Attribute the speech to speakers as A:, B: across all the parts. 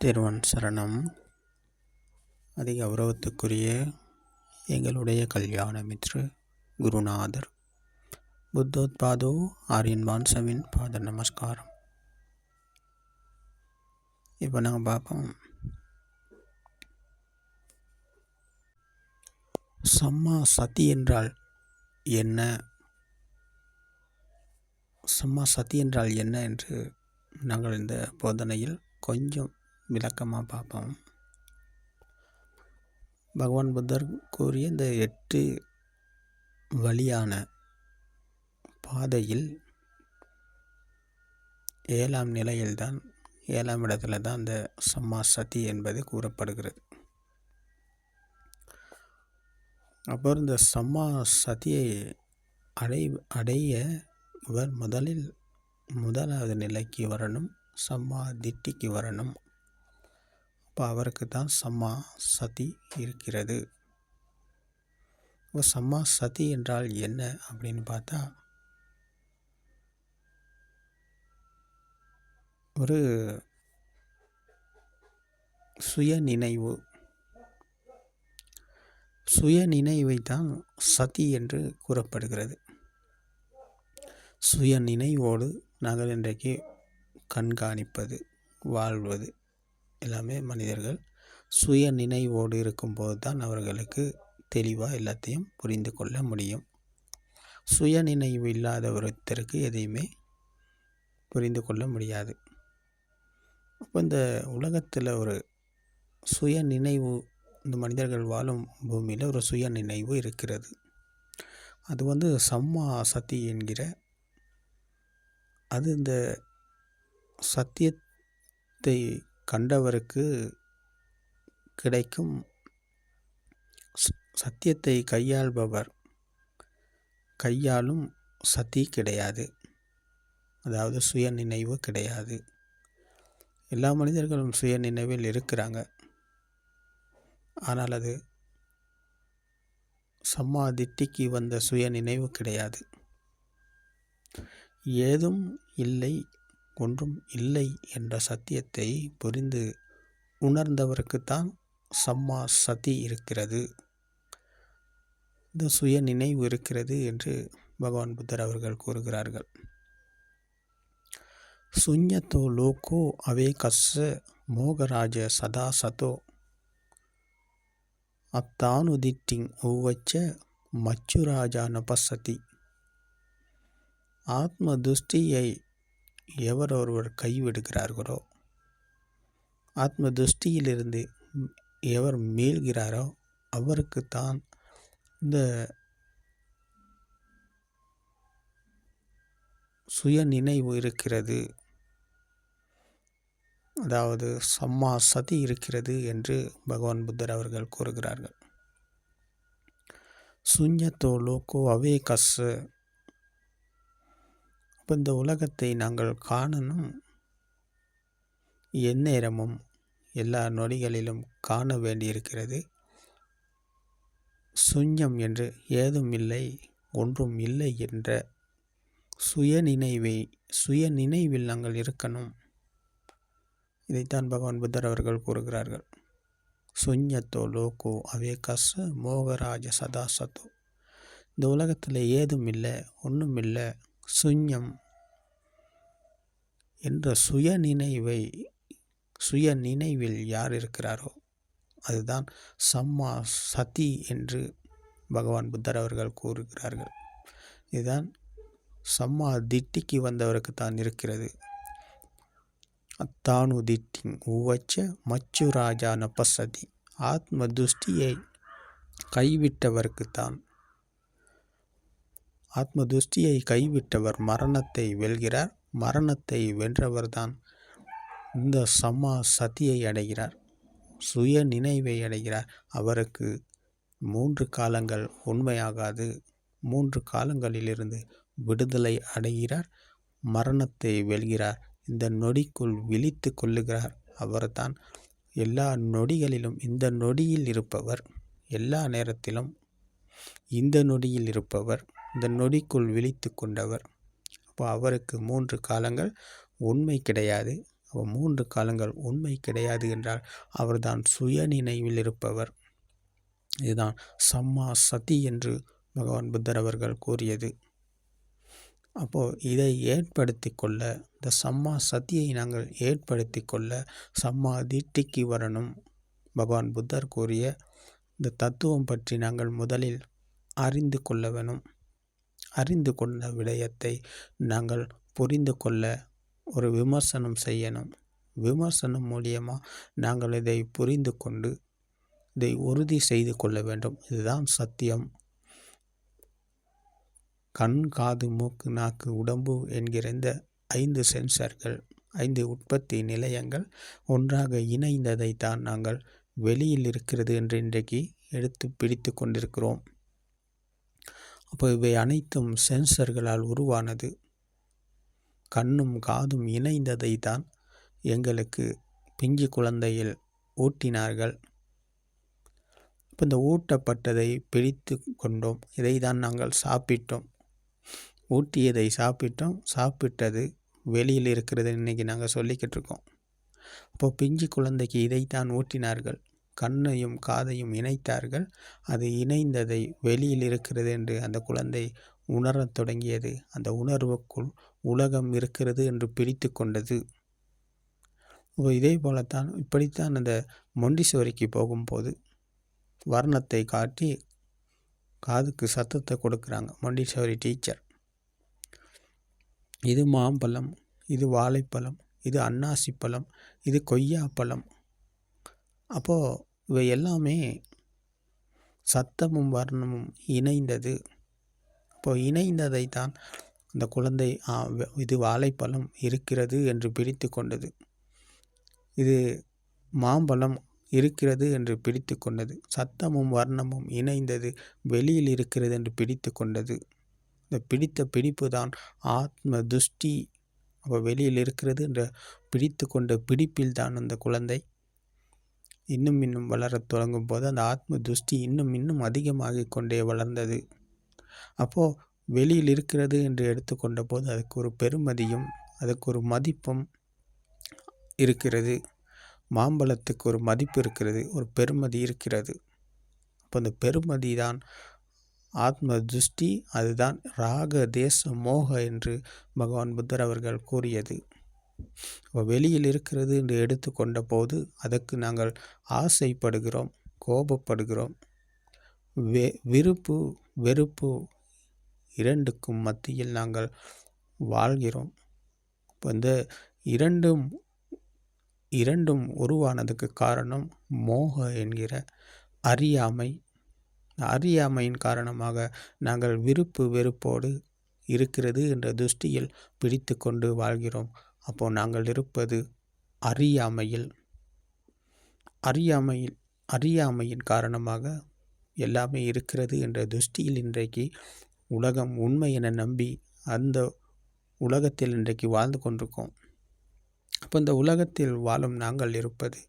A: திருவன் சரணம். அதிக கௌரவத்துக்குரிய எங்களுடைய கல்யாண மித்ரு குருநாதர். புத்தோத்பாதோ ஆரியன் வான்சவின் பாத நமஸ்காரம். இப்போ நாங்கள் பார்ப்போம். சம்மா சதி என்றால் என்ன? சம்மா சதி என்றால் என்ன என்று நாங்கள் இந்த போதனையில் கொஞ்சம் விளக்கமாக பார்ப்போம். பகவான் புத்தர் கூறிய இந்த எட்டு வழியான பாதையில் ஏழாம் நிலையில்தான் ஏழாம் இடத்துல தான் அந்த சம்மா சதி என்பது கூறப்படுகிறது. அப்போ இந்த சம்மா சதியை அடை அடைய இவர் முதலில் முதலாவது நிலைக்கு வரணும் சம்மா திட்டிக்கு வரணும். அப்போ அவருக்கு தான் சம்மா சதி இருக்கிறது. இப்போ சம்மா சதி என்றால் என்ன அப்படின்னு பார்த்தா ஒரு சுய நினைவு சுய நினைவை தான் சதி என்று கூறப்படுகிறது. சுய நினைவோடு நாங்கள் இன்றைக்கு கண்காணிப்பது வாழ்வது. எல்லாமே மனிதர்கள் சுய நினைவோடு இருக்கும்போது தான் அவர்களுக்கு தெளிவாக எல்லாத்தையும் புரிந்து கொள்ள முடியும். சுய நினைவு இல்லாத ஒருத்தருக்கு எதையுமே புரிந்து கொள்ள முடியாது. அப்போ இந்த உலகத்தில் ஒரு சுய நினைவு இந்த மனிதர்கள் வாழும் பூமியில் ஒரு சுய நினைவு இருக்கிறது. அது வந்து சம்மா சதி என்கிற அது இந்த சத்தியத்தை கண்டவருக்கு கிடைக்கும் சத்தியத்தை கையாள்பவர். கையாளும் சதி கிடையாது. அதாவது சுய நினைவு கிடையாது. எல்லா மனிதர்களும் சுய நினைவில் இருக்கிறாங்க. ஆனால் அது சம்மா திட்டிக்கு வந்த சுய நினைவு கிடையாது. ஏதும் இல்லை ஒன்றும் இல்லை என்ற சத்தியத்தை புரிந்து உணர்ந்தவருக்குத்தான் சம்மா சதி இருக்கிறது. இந்த சுய நினைவு இருக்கிறது என்று பகவான் புத்தர் அவர்கள் கூறுகிறார்கள். சுஞத்தோ லோகோ அவே கஸ்ஸ மோகராஜ சதா சதோ. அத்தானுதிட்டிங் ஒவ்வச்ச மச்சுராஜா நபசதி. ஆத்ம துஷ்டியை எவர் ஒருவர் கைவிடுகிறார்களோ ஆத்ம துஷ்டியிலிருந்து எவர் மீள்கிறாரோ அவருக்குத்தான் இந்த சுய நினைவு இருக்கிறது. அதாவது சம்மா சதி இருக்கிறது என்று பகவான் புத்தர் அவர்கள் கூறுகிறார்கள். சுஞ்சத்தோ லோக்கோ அவே கஸ்ஸு இப்போ இந்த உலகத்தை நாங்கள் காணணும். எந்நேரமும் எல்லா நொடிகளிலும் காண வேண்டியிருக்கிறது. சுஞ்சம் என்று ஏதும் இல்லை ஒன்றும் இல்லை என்ற சுய நினைவை சுய நினைவில் நாங்கள் இருக்கணும். இதைத்தான் பகவான் புத்தர் அவர்கள் கூறுகிறார்கள். சுஞ்சத்தோ லோகோ அவே கச மோகராஜ சதாசத்தோ. இந்த உலகத்தில் ஏதும் இல்லை ஒன்றும் இல்லை சுஞ்சம் என்ற சுய நினைவை சுய நினைவில் யார் இருக்கிறாரோ அதுதான் சம்மா சதி என்று பகவான் புத்தர் அவர்கள் கூறுகிறார்கள். இதுதான் சம்மா திட்டிக்கு வந்தவருக்கு தான் இருக்கிறது. அத்தானு திட்டிங் உவச்ச மச்சு ராஜா நபசதி ஆத்ம துஷ்டியை கைவிட்டவருக்கு தான் ஆத்ம துஷ்டியை கைவிட்டவர் மரணத்தை வெல்கிறார் மரணத்தை வென்றவர்தான் இந்த சம்மா சதியை அடைகிறார் சுய நினைவை அடைகிறார். அவருக்கு மூன்று காலங்கள் உண்மையாகாது. மூன்று காலங்களிலிருந்து விடுதலை அடைகிறார் மரணத்தை வெல்கிறார். இந்த நொடிக்குள் விழித்து கொள்ளுகிறார். அவர்தான் எல்லா நொடிகளிலும் இந்த நொடியில் இருப்பவர். எல்லா நேரத்திலும் இந்த நொடியில் இருப்பவர். இந்த நொடிக்குள் விழித்து கொண்டவர். அப்போ அவருக்கு மூன்று காலங்கள் உண்மை கிடையாது. அப்போ மூன்று காலங்கள் உண்மை கிடையாது என்றால் அவர்தான் சுய நினைவில் இருப்பவர். இதுதான் சம்மா சதி என்று பகவான் புத்தர் அவர்கள் கூறியது. அப்போது இதை ஏற்படுத்தி கொள்ள இந்த சம்மா சதியை நாங்கள் ஏற்படுத்தி கொள்ள சம்மா திட்டிக்கு வரணும். பகவான் புத்தர் கூறிய இந்த தத்துவம் பற்றி நாங்கள் முதலில் அறிந்து கொள்ள வேணும். அறிந்து கொண்ட விடயத்தை நாங்கள் புரிந்து கொள்ள ஒரு விமர்சனம் செய்யணும். விமர்சனம் மூலியமாக நாங்கள் இதை புரிந்து கொண்டு இதை உறுதி செய்து கொள்ள வேண்டும். இதுதான் சத்தியம். கண் காது மூக்கு நாக்கு உடம்பு என்கிற இந்த ஐந்து சென்சார்கள் ஐந்து உற்பத்தி நிலையங்கள் ஒன்றாக இணைந்ததை தான் நாங்கள் வெளியில் இருக்கிறது என்று இன்றைக்கு எடுத்து பிடித்து கொண்டிருக்கிறோம். அப்போ இவை அனைத்தும் சென்சர்களால் உருவானது. கண்ணும் காதும் இணைந்ததை தான் எங்களுக்கு பிஞ்சு குழந்தையில் ஊட்டினார்கள் இப்போ இந்த ஊட்டப்பட்டதை பிடித்து கொண்டோம். இதை தான் நாங்கள் சாப்பிட்டோம். ஊட்டியதை சாப்பிட்டோம். சாப்பிட்டது வெளியில் இருக்கிறது இன்றைக்கி நாங்கள் சொல்லிக்கிட்டு இருக்கோம். அப்போ பிஞ்சு குழந்தைக்கு இதைத்தான் ஊட்டினார்கள் கண்ணையும் காதையும் இணைத்தார்கள். அது இணைந்ததை வெளியில் இருக்கிறது என்று அந்த குழந்தை உணரத் தொடங்கியது. அந்த உணர்வுக்குள் உலகம் இருக்கிறது என்று பிரித்து கொண்டது. இதே போலத்தான் இப்படித்தான் அந்த மொண்டிசோரிக்கு போகும்போது வர்ணத்தை காட்டி காதுக்கு சத்தத்தை கொடுக்குறாங்க மொண்டிசோரி டீச்சர். இது மாம்பழம் இது வாழைப்பழம் இது அன்னாசி பழம் இது கொய்யாப்பழம். அப்போது இவை எல்லாமே சத்தமும் வர்ணமும் இணைந்தது. இப்போ இணைந்ததை தான் அந்த குழந்தை இது வாழைப்பழம் இருக்கிறது என்று பிடித்து கொண்டது. இது மாம்பழம் இருக்கிறது என்று பிடித்து கொண்டது. சத்தமும் வர்ணமும் இணைந்தது வெளியில் இருக்கிறது என்று பிடித்து கொண்டது. இந்த பிடித்த பிடிப்பு தான் ஆத்ம துஷ்டி. அப்போ வெளியில் இருக்கிறது என்ற பிடித்து கொண்ட பிடிப்பில் தான் அந்த குழந்தை இன்னும் இன்னும் வளரத் தொடங்கும் போது அந்த ஆத்ம துஷ்டி இன்னும் இன்னும் அதிகமாக கொண்டே வளர்ந்தது. அப்போது வெளியில் இருக்கிறது என்று எடுத்துக்கொண்ட போது அதுக்கு ஒரு பெருமதியும் அதுக்கு ஒரு மதிப்பும் இருக்கிறது. மாம்பழத்துக்கு ஒரு மதிப்பு இருக்கிறது ஒரு பெருமதி இருக்கிறது. அப்போ அந்த பெருமதி தான் ஆத்ம துஷ்டி அதுதான் ராக தேச மோக என்று பகவான் புத்தர் அவர்கள் கூறியது. வெளியில் இருக்கிறது என்று எடுத்துக்கொண்ட போது அதற்கு நாங்கள் ஆசைப்படுகிறோம் கோபப்படுகிறோம். வெ விருப்பு வெறுப்பு இரண்டுக்கும் மத்தியில் நாங்கள் வாழ்கிறோம். இப்போ இந்த இரண்டும் இரண்டும் உருவானதுக்கு காரணம் மோக என்கிற அறியாமை. அறியாமையின் காரணமாக நாங்கள் விருப்பு வெறுப்போடு இருக்கிறது என்ற துஷ்டியில் பிடித்து கொண்டு வாழ்கிறோம். அப்போது நாங்கள் இருப்பது அறியாமையில். அறியாமையில் அறியாமையின் காரணமாக எல்லாமே இருக்கிறது என்ற துஷ்டியில் இன்றைக்கு உலகம் உண்மை என நம்பி அந்த உலகத்தில் இன்றைக்கு வாழ்ந்து கொண்டிருக்கோம். அப்போ இந்த உலகத்தில் வாழும் நாங்கள் இருப்பது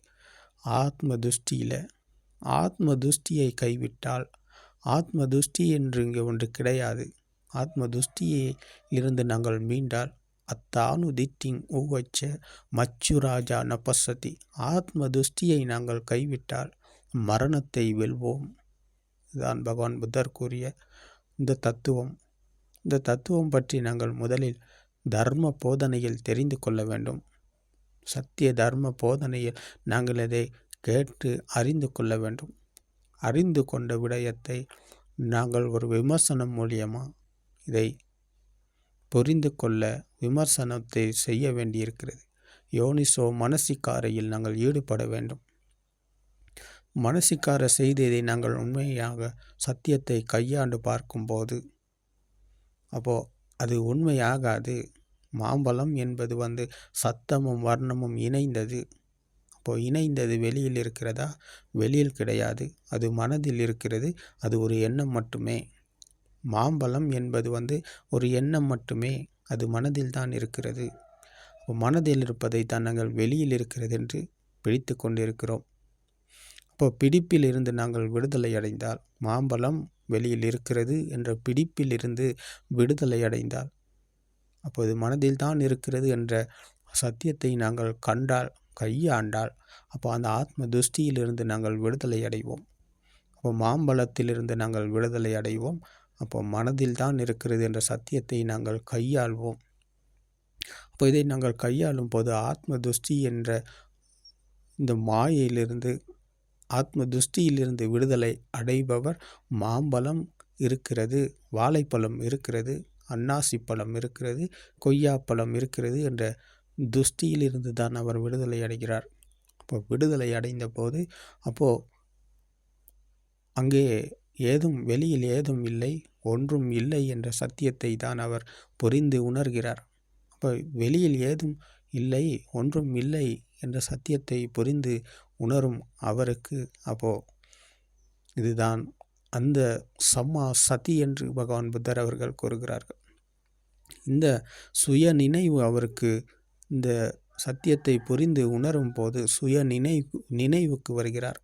A: ஆத்ம துஷ்டியில். ஆத்ம துஷ்டியை கைவிட்டால் ஆத்ம துஷ்டி என்று இங்கே ஒன்று கிடையாது. ஆத்ம துஷ்டியை இருந்து நாங்கள் மீண்டால் அத்தானு திட்டிங் மச்சு மச்சுராஜா நபசதி ஆத்ம துஷ்டியை நாங்கள் கைவிட்டால் மரணத்தை வெல்வோம். இதுதான் பகவான் புத்தர் கூறிய இந்த தத்துவம். இந்த தத்துவம் பற்றி நாங்கள் முதலில் தர்ம போதனையில் தெரிந்து கொள்ள வேண்டும். சத்திய தர்ம போதனையில் நாங்கள் அதை கேட்டு அறிந்து கொள்ள வேண்டும். அறிந்து கொண்ட விடயத்தை நாங்கள் ஒரு விமர்சனம் மூலியமாக இதை புரிந்து கொள்ள விமர்சனத்தை செய்ய வேண்டியிருக்கிறது. யோனிசோ மனசிக்காரையில் நாங்கள் ஈடுபட வேண்டும். மனசிக்கார செய்தியை நாங்கள் உண்மையாக சத்தியத்தை கையாண்டு பார்க்கும்போது அப்போது அது உண்மையாகாது. மாம்பழம் என்பது வந்து சத்தமும் வர்ணமும் இணைந்தது. அப்போது இணைந்தது வெளியில் இருக்கிறதா? வெளியில் கிடையாது. அது மனதில் இருக்கிறது. அது ஒரு எண்ணம் மட்டுமே. மாம்பழம் என்பது வந்து ஒரு எண்ணம் மட்டுமே அது மனதில் தான் இருக்கிறது. மனதில் இருப்பதை தான் நாங்கள் வெளியில் இருக்கிறது என்று பிடித்து கொண்டிருக்கிறோம். அப்போ பிடிப்பில் இருந்து நாங்கள் விடுதலை அடைந்தால் மாம்பழம் வெளியில் இருக்கிறது என்ற பிடிப்பில் இருந்து விடுதலை அடைந்தால் அப்போது மனதில் தான் இருக்கிறது என்ற சத்தியத்தை நாங்கள் கண்டால் கையாண்டால் அப்போ அந்த ஆத்ம துஷ்டியிலிருந்து நாங்கள் விடுதலை அடைவோம். அப்போ மாம்பழத்திலிருந்து நாங்கள் விடுதலை அடைவோம். அப்போ மனதில் தான் இருக்கிறது என்ற சத்தியத்தை நாங்கள் கையாள்வோம். அப்போ இதை நாங்கள் கையாளும் போது ஆத்ம துஷ்டி என்ற இந்த மாயையிலிருந்து ஆத்ம துஷ்டியிலிருந்து விடுதலை அடைபவர் மாம்பழம் இருக்கிறது வாழைப்பழம் இருக்கிறது அன்னாசி பழம் இருக்கிறது கொய்யாப்பழம் இருக்கிறது என்ற துஷ்டியிலிருந்து தான் அவர் விடுதலை அடைகிறார். அப்போ விடுதலை அடைந்த போது அப்போது அங்கே ஏதும் வெளியில் ஏதும் இல்லை. ஒன்றும் இல்லை என்ற சத்தியத்தை தான் அவர் புரிந்து உணர்கிறார். அப்போ வெளியில் ஏதும் இல்லை ஒன்றும் இல்லை என்ற சத்தியத்தை புரிந்து உணரும் அவருக்கு அப்போ இதுதான் அந்த சம்மா சதி என்று பகவான் புத்தர் அவர்கள் கூறுகிறார்கள். இந்த சுய நினைவு அவருக்கு இந்த சத்தியத்தை புரிந்து உணரும் போது சுய நினைவு நினைவுக்கு வருகிறார்.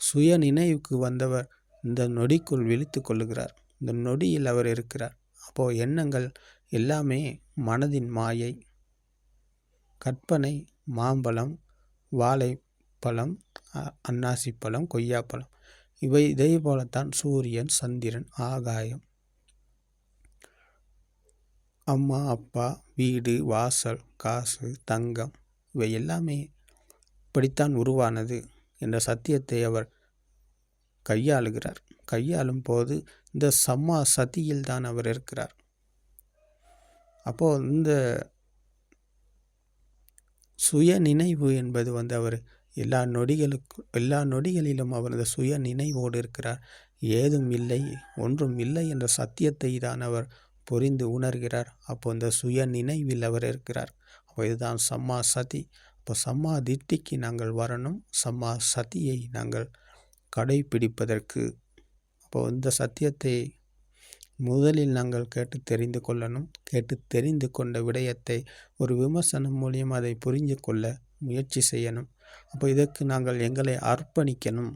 A: சுய நினைவுக்கு வந்தவர் இந்த நொடிக்குள் விழித்து கொள்ளுகிறார். இந்த நொடியில் அவர் இருக்கிறார். அப்போது எண்ணங்கள் எல்லாமே மனதின் மாயை கற்பனை மாம்பழம் வாழைப்பழம் அன்னாசி பழம் கொய்யாப்பழம். இவை இதே போலத்தான் சூரியன் சந்திரன் ஆகாயம். அம்மா அப்பா வீடு வாசல் காசு தங்கம் இவை எல்லாமே இப்படித்தான் உருவானது என்ற சத்தியத்தை அவர் கையாளுகிறார். கையாளும் போது இந்த சம்மா சதியில் தான் அவர் இருக்கிறார். அப்போது இந்த சுய நினைவு என்பது வந்து அவர் எல்லா நொடிகளுக்கும் எல்லா நொடிகளிலும் அவர் இந்த சுய நினைவோடு இருக்கிறார். ஏதும் இல்லை ஒன்றும் இல்லை என்ற சத்தியத்தை தான் அவர் புரிந்து உணர்கிறார். அப்போ இந்த சுய நினைவில் அவர் இருக்கிறார். அப்போ இதுதான் சம்மா சதி. அப்போ சம்மா திட்டிக்கு நாங்கள் வரணும். சம்மா சதியை நாங்கள் கடைபிடிப்பதற்கு அப்போ இந்த சத்தியத்தை முதலில் நாங்கள் கேட்டு தெரிந்து கொள்ளணும். கேட்டு தெரிந்து கொண்ட விடயத்தை ஒரு விமர்சனம் மூலியம் அதை புரிஞ்சு கொள்ள முயற்சி செய்யணும். அப்போ இதற்கு நாங்கள் எங்களை அர்ப்பணிக்கணும்.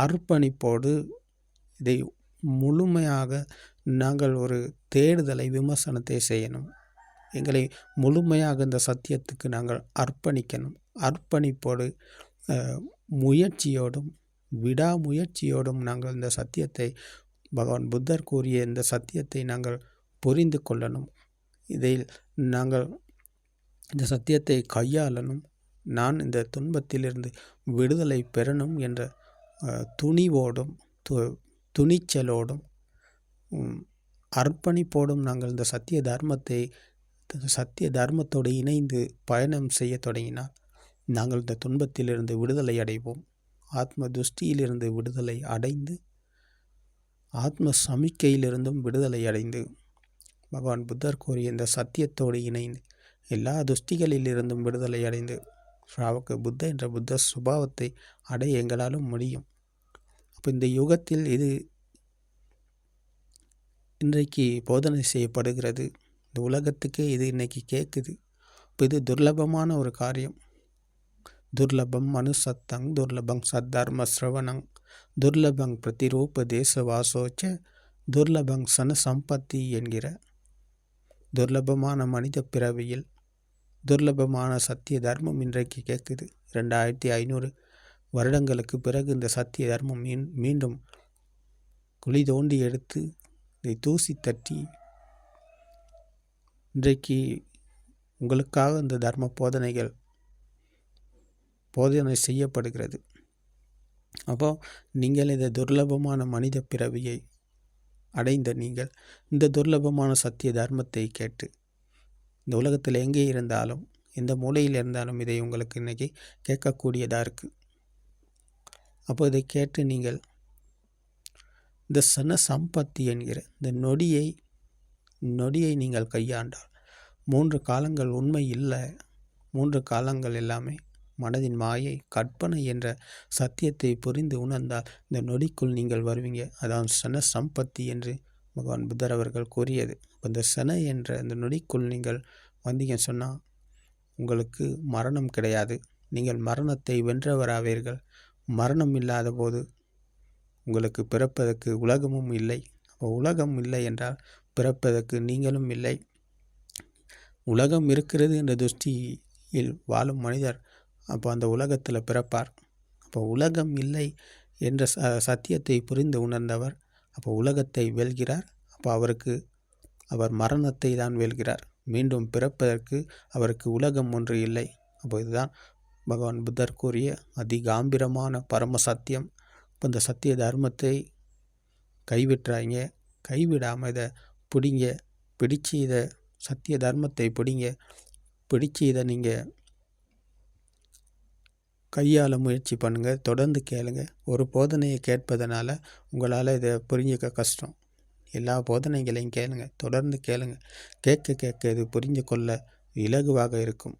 A: அர்ப்பணிப்போடு இதை முழுமையாக நாங்கள் ஒரு தேடுதலை விமர்சனத்தை செய்யணும். எங்களை முழுமையாக இந்த சத்தியத்துக்கு நாங்கள் அர்ப்பணிக்கணும். அர்ப்பணிப்போடு முயற்சியோடும் விடாமுயற்சியோடும் நாங்கள் இந்த சத்தியத்தை பகவான் புத்தர் கூறிய இந்த சத்தியத்தை நாங்கள் புரிந்து கொள்ளணும். இதில் நாங்கள் இந்த சத்தியத்தை கையாளணும். நான் இந்த துன்பத்திலிருந்து விடுதலை பெறணும் என்ற துணிவோடும் து துணிச்சலோடும் அர்ப்பணிப்போடும் நாங்கள் இந்த சத்திய தர்மத்தை சத்திய தர்மத்தோடு இணைந்து பயணம் செய்ய தொடங்கினால் நாங்கள் இந்த துன்பத்திலிருந்து விடுதலை அடைவோம். ஆத்ம துஷ்டியிலிருந்து விடுதலை அடைந்து ஆத்ம சமிக்கையிலிருந்தும் விடுதலை அடைந்து. பகவான் புத்தர் கூறிய இந்த சத்தியத்தோடு இணைந்து எல்லா துஷ்டிகளிலிருந்தும் விடுதலை அடைந்து ஷாவுக்கு புத்த என்ற புத்த சுபாவத்தை அடைய எங்களாலும் முடியும். அப்போ இந்த யுகத்தில் இது இன்றைக்கு போதனை செய்யப்படுகிறது. இந்த உலகத்துக்கே இது இன்றைக்கி கேட்குது இப்போ இது துர்லபமான ஒரு காரியம். துர்லபம் மனுசத்தங் துர்லபங் சத்தர்ம சிரவணங் துர்லபங் பிரதிரூப தேசவாசோச்ச துர்லபங் சன சம்பத்தி என்கிற துர்லபமான மனித பிறவியில் துர்லபமான சத்திய தர்மம் இன்றைக்கு கேட்குது. ரெண்டாயிரத்தி ஐநூறு வருடங்களுக்கு பிறகு இந்த சத்திய தர்மம் மீன் மீண்டும் குழி தோண்டி எடுத்து இதை தூசி தட்டி இன்றைக்கு உங்களுக்காக இந்த தர்ம போதனைகள் போதனை செய்யப்படுகிறது. அப்போ நீங்கள் இந்த துர்லபமான மனித பிறவியை அடைந்த நீங்கள் இந்த துர்லபமான சத்திய தர்மத்தை கேட்டு இந்த உலகத்தில் எங்கே இருந்தாலும் எந்த மூலையில் இருந்தாலும் இதை உங்களுக்கு இன்றைக்கி கேட்கக்கூடியதாக இருக்குது அப்போ இதை கேட்டு நீங்கள் இந்த சன சம்பத்தி என்கிற இந்த நொடியை நொடியை நீங்கள் கையாண்டால் மூன்று காலங்கள் உண்மை இல்லை மூன்று காலங்கள் எல்லாமே மனதின் மாயை கற்பனை என்ற சத்தியத்தை புரிந்து உணர்ந்தால் இந்த நொடிக்குள் நீங்கள் வருவீங்க. அதான் சன சம்பத்தி என்று பகவான் புத்தர் அவர்கள் கூறியது. இந்த சன என்ற இந்த நொடிக்குள் நீங்கள் வந்தீங்க சொன்னால் உங்களுக்கு மரணம் கிடையாது. நீங்கள் மரணத்தை வென்றவராவீர்கள். மரணம் இல்லாத போது உங்களுக்கு பிறப்பதற்கு உலகமும் இல்லை. அப்போ உலகம் இல்லை என்றால் பிறப்பதற்கு நீங்களும் இல்லை. உலகம் இருக்கிறது என்ற துஷ்டியில் வாழும் மனிதர் அப்போ அந்த உலகத்தில் பிறப்பார். அப்போ உலகம் இல்லை என்ற ச சத்தியத்தை புரிந்து உணர்ந்தவர் அப்போ உலகத்தை வெல்கிறார். அப்போ அவருக்கு அவர் மரணத்தை தான் வெல்கிறார். மீண்டும் பிறப்பதற்கு அவருக்கு உலகம் ஒன்று இல்லை. அப்போ இதுதான் பகவான் புத்தர் கூறிய அதிகாம்பிரமான பரம சத்தியம். இப்போ இந்த சத்திய தர்மத்தை கைவிட்டுறாங்க கைவிடாமல் இதை பிடிங்க. பிடிச்சு இதை சத்திய தர்மத்தை பிடிங்க. பிடிச்சு இதை நீங்கள் கையாள முயற்சி பண்ணுங்கள் தொடர்ந்து கேளுங்க. ஒரு போதனையை கேட்பதனால உங்களால் இதை புரிஞ்சிக்க கஷ்டம். எல்லா போதனைகளையும் கேளுங்க தொடர்ந்து கேளுங்க. கேட்க கேட்க இது புரிஞ்சு கொள்ள இலகுவாக இருக்கும்.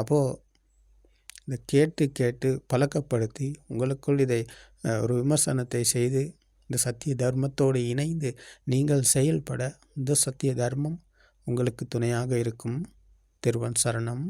A: அப்போது இதை கேட்டு கேட்டு பழக்கப்படுத்தி உங்களுக்குள் இதை ஒரு விமர்சனத்தை செய்து இந்த சத்திய தர்மத்தோடு இணைந்து நீங்கள் செயல்பட இந்த சத்திய தர்மம் உங்களுக்கு துணையாக இருக்கும். திருவன் சரணம்.